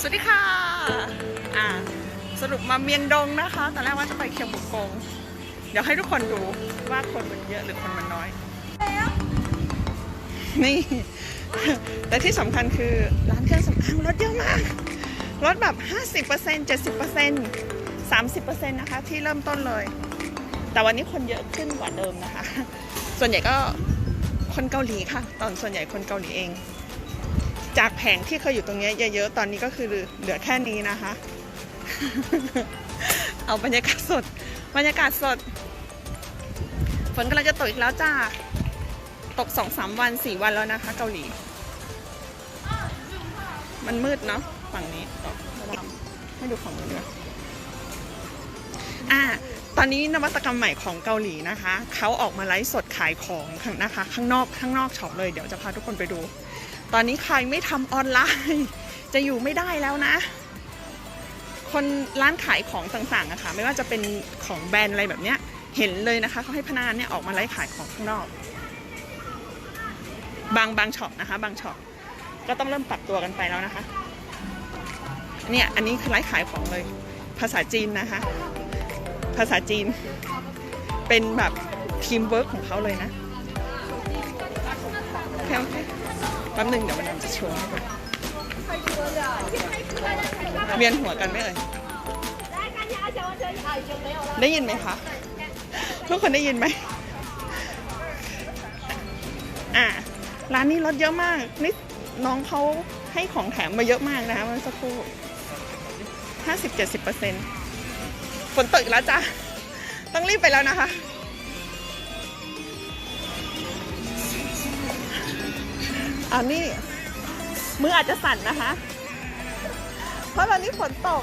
สวัสดีค่ะ อ่า สรุปมาเมียงดงนะคะ ตอนแรกว่าจะไปเคียงบุกง เดี๋ยวให้ทุกคนดูว่าคนมันเยอะหรือคนมันน้อย นี่ แต่ที่สำคัญคือร้านเครื่องสำอางลดเยอะมาก ลดแบบ 50% 70% 30%นะคะ ที่เริ่มต้นเลย แต่วันนี้คนเยอะขึ้นกว่าเดิมนะคะ ส่วนใหญ่ก็คนเกาหลีค่ะ ตอนส่วนใหญ่คนเกาหลีเอง จากแผงที่เคยอยู่ตรงนี้เยอะๆ ตอนนี้ก็คือเหลือแค่นี้นะคะ เอาบรรยากาศสด บรรยากาศสด ฝนกำลังจะตกอีกแล้วจ้า ตกสองสามวันสี่วันแล้วนะคะ เกาหลี มันมืดเนาะฝั่งนี้ให้ดูฝั่งนี้ด้วยอ่าตอนนี้นวัตกรรมใหม่ของเกาหลีนะคะ เขาออกมาไลฟ์สดขายของข้างนะคะ ข้างนอกข้างนอกช็อปเลย เดี๋ยวจะพาทุกคนไปดู ตอนนี้ใครไม่ทำออนไลน์ จะอยู่ไม่ได้แล้วนะ คนร้านขายของต่างๆอะค่ะ ไม่ว่าจะเป็นของแบรนด์อะไรแบบเนี้ย เห็นเลยนะคะเขาให้พนักงานเนี่ยออกมาไลฟ์ขายของข้างนอก บางบางช็อปนะคะ บางช็อปก็ต้องเริ่มปรับตัวกันไปแล้วนะคะ เนี่ยอันนี้คือไลฟ์ขายของเลย ภาษาจีนนะคะ ภาษาจีน เป็นแบบทีมเวิร์กของเขาเลยนะโอเคโอเค แป๊บหนึงเดี๋ยวมันจะชว์ให้ดูเวียนหัวกันไหมเอ่ยได้ยินไหมคะทุกคนได้ยินไหมอ่าร้านนี้ลดเยอะมากนี่น้องเขาให้ของแถมมาเยอะมากนะคะเมื่อสักครู่ห้าสิบเจ็ดสิบเปอร์เซ็นต์ฝนตกอีกแล้วจ้ะต้องรีบไปแล้วนะคะ อันนี้มืออาจจะสั่นนะคะ เพราะตอนนี้ฝนตก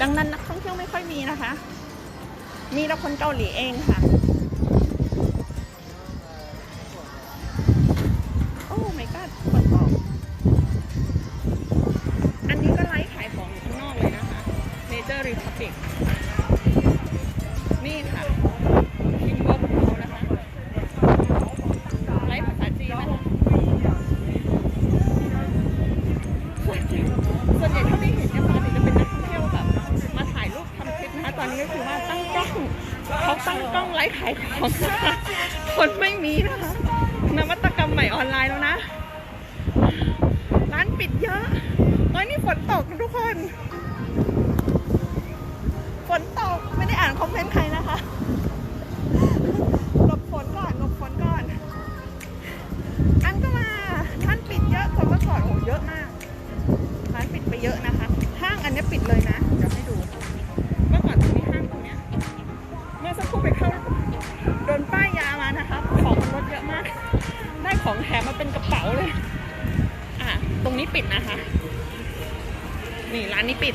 ดังนั้นนักท่องเที่ยวไม่ค่อยมีนะคะ มีแต่คนเกาหลีเองค่ะ ตอนนี้ก็คือว่าตั้งกล้องเขาตั้งกล้องไลฟ์ขายของคนไม่มีนะคะนวัตกรรมใหม่ออนไลน์แล้วนะ ร้านปิดเยอะตอนนี้ฝนตกทุกคน ฝนตกไม่ได้อ่านคอมเมนต์ใครนะคะหลบฝนก่อนหลบฝนก่อนอันก็มาร้านปิดเยอะกว่าเมื่อก่อนโอ้เยอะมากร้านปิดไปเยอะนะคะ ห้างอันนี้ปิดเลยนะ ระเป๋าเลย อะ ตรงนี้ปิดนะคะ นี่ร้านนี้ปิด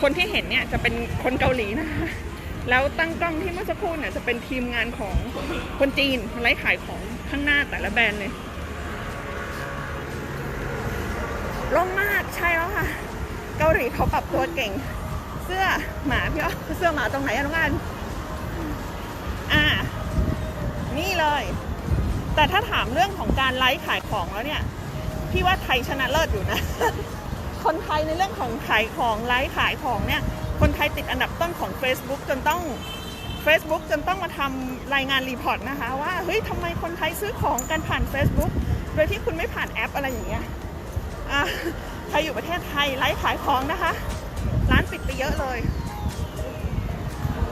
คนที่เห็นเนี่ยจะเป็นคนเกาหลีนะคะ แล้วตั้งกล้องที่เมื่อสักครู่เนี่ยจะเป็นทีมงานของคนจีนมาไลฟ์ขายของข้างหน้าแต่ละแบรนด์เลยลงมากใช่แล้วค่ะ เกาหลีเขาปรับตัวเก่ง เสื้อหมาพี่อ้อเสื้อหมาตรงไหนอะน้องอันอ่า นี่เลย แต่ถ้าถามเรื่องของการไลฟ์ขายของแล้วเนี่ย พี่ว่าไทยชนะเลิศอยู่นะ คนไทยในเรื่องของขายของไลฟ์ขายของเนี่ย คนไทยติดอันดับต้นของ Facebook จนต้อง Facebook จนต้องมาทำรายงานรีพอร์ตนะคะ ว่าเฮ้ยทำไมคนไทยซื้อของกันผ่าน Facebook โดยที่คุณไม่ผ่านแอปอะไรอย่างเงี้ยอะใครอยู่ประเทศไทยไลฟ์ขายของนะคะ ร้านปิดไปเยอะเลย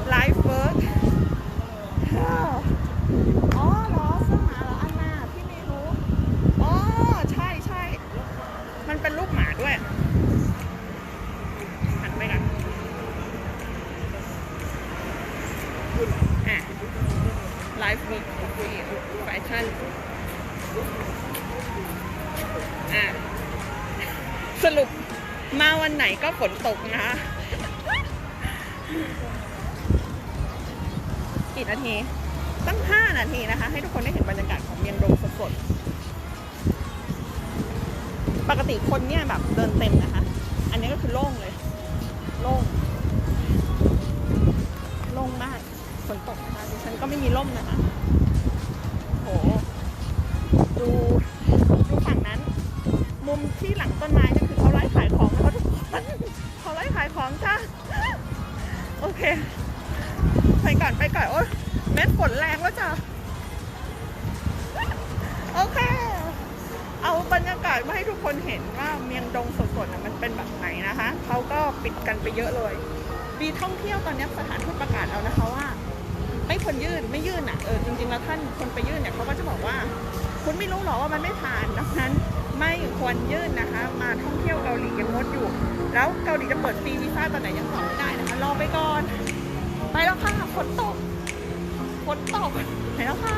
ไลฟ์เวิร์กอ๋อเหรอเสื้อหมาเหรออันน่ะพี่ไม่รู้ อ๋อ ใช่ใช่ มันเป็นรูปหมาด้วย หันไปกันอะไลฟ์เวิร์กคุย แฟชั่นอะสรุปมาวันไหนก็ฝนตกนะคะกี่นาที ตั้ง 5 นาทีนะคะ ให้ทุกคนได้เห็นบรรยากาศของเมียงดงสดๆปกติคนเนี่ยแบบเดินเต็มนะคะ อันนี้ก็คือโล่งเลย โล่ง โล่งมาก ฝนตกนะคะดิฉันก็ไม่มีร่มนะคะ ดูดูฝั่งนั้น มุมที่หลังต้นไม้นั่นคือเขาไล่ขายของนะคะทุกคนเขาไล่ขายของจ้าโอเค ไปก่อนไปก่อนโอ้ยเม็ดฝนแรงแล้วจ้ะโอเค เอาบรรยากาศมาให้ทุกคนเห็นว่าเมียงดงสดๆน่ะมันเป็นแบบไหนนะคะเขาก็ปิดกันไปเยอะเลยปีท่องเที่ยวตอนนี้สถานทูตประกาศแล้วนะคะว่า ไม่ควรยื่นไม่ยื่นอะเออจริงๆแล้วท่านคนไปยื่นเนี่ยเขาก็จะบอกว่า คุณไม่รู้หรอว่ามันไม่ผ่านดังนั้นไม่ควรยื่นนะคะ มาท่องเที่ยวเกาหลียังงดอยู่ แล้วเกาหลีจะเปิดฟรีวีซ่าตอนไหนยังตอบไม่ได้นะคะ รอไปก่อน ไปแล้วค่ะฝนตกฝนตกไปแล้วค่ะ